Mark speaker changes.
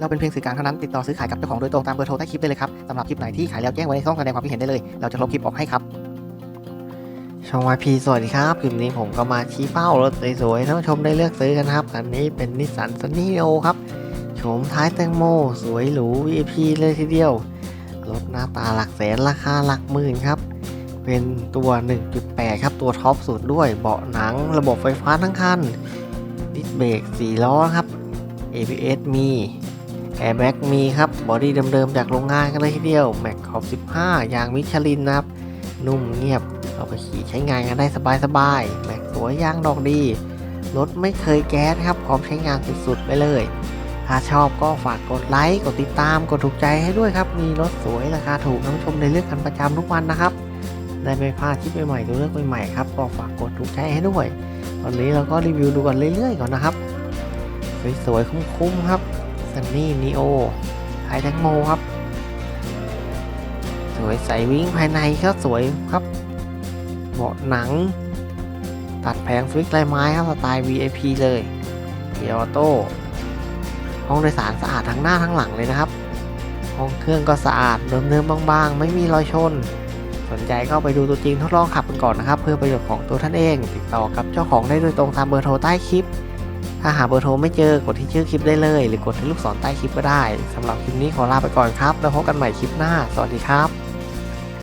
Speaker 1: เราเป็นเพียงสื่อกลางเท่านั้นติดต่อซื้อขายกับเจ้าของโดยตรงตามเบอร์โทรใต้คลิปได้เลยครับสำหรับคลิปไหนที่ขายแล้วแจ้งไว้ในช่องแสดงความคิดเห็นได้เลย เราจะลบคลิปออกให้ครับ ช่อง YP สวัสดีครับคลิปนี้ผมก็มาชี้เป้ารถสวยๆท่านผู้ชมได้เลือกซื้อกันครับคันนี้เป็นนิสสันซันนี่โอครับโฉมท้ายแตงโม สวยหรู VIP เลยทีเดียวรถหน้าตาหลักแสนราคาหลักหมื่นครับเป็นตัว 1.8 ครับ ตัวท็อปสุดด้วย เบาะหนัง ระบบไฟฟ้าทั้งคัน ดิสเบรก4ล้อครับ ABS มี แอร์แบ็กมีครับ บอดี้เดิมๆ จากโรงงานกันเลยทีเดียวแม็กขอบ 15 ยางมิชลินนะครับ นุ่มเงียบเอาไปขี่ใช้งานกันได้สบายๆแม็กสวยยางดอกดี รถไม่เคยแก๊สครับ พร้อมใช้งานสุดๆ ไปเลย ถ้าชอบก็ฝากกดไลค์ กดติดตาม กดถูกใจให้ด้วยครับ มีรถสวยราคาถูกนผู้ชมได้เลือกกันประจำทุกวันนะครับ ได้ไม่พลาดคลิปใหม่ๆตัวเลือกใหม่ๆครับ ก็ฝากกดถูกใจให้ด้วย ตอนนี้เราก็รีวิวดูกันเรื่อยๆก่อนนะครับ สวยๆคุ้มๆครับ ซันนี่นีโอไทยแตงโมครับ สวยใสวิ่งภายในก็สวยครับเบาะหนัง ตัดแผงฟิกลายไม้ครับสไตล์ VIP เลยเกียร์ออโต้ห้องโดยสารสะอาดทั้งหน้าทั้งหลังเลยนะครับ ห้องเครื่องก็สะอาดเดิมๆบางๆ ไม่มีรอยชน สนใจก็ไปดูตัวจริงทดลองขับกันก่อนนะครับ เพื่อประโยชน์ของตัวท่านเอง ติดต่อกับเจ้าของได้โดยตรงตามเบอร์โทรใต้คลิป ถ้าหาเบอร์โทรไม่เจอกดที่ชื่อคลิปได้เลย หรือกดที่ลูกศรใต้คลิปก็ได้สำหรับคลิปนี้ขอลาไปก่อนครับ แล้วพบกันใหม่คลิปหน้า สวัสดีครับ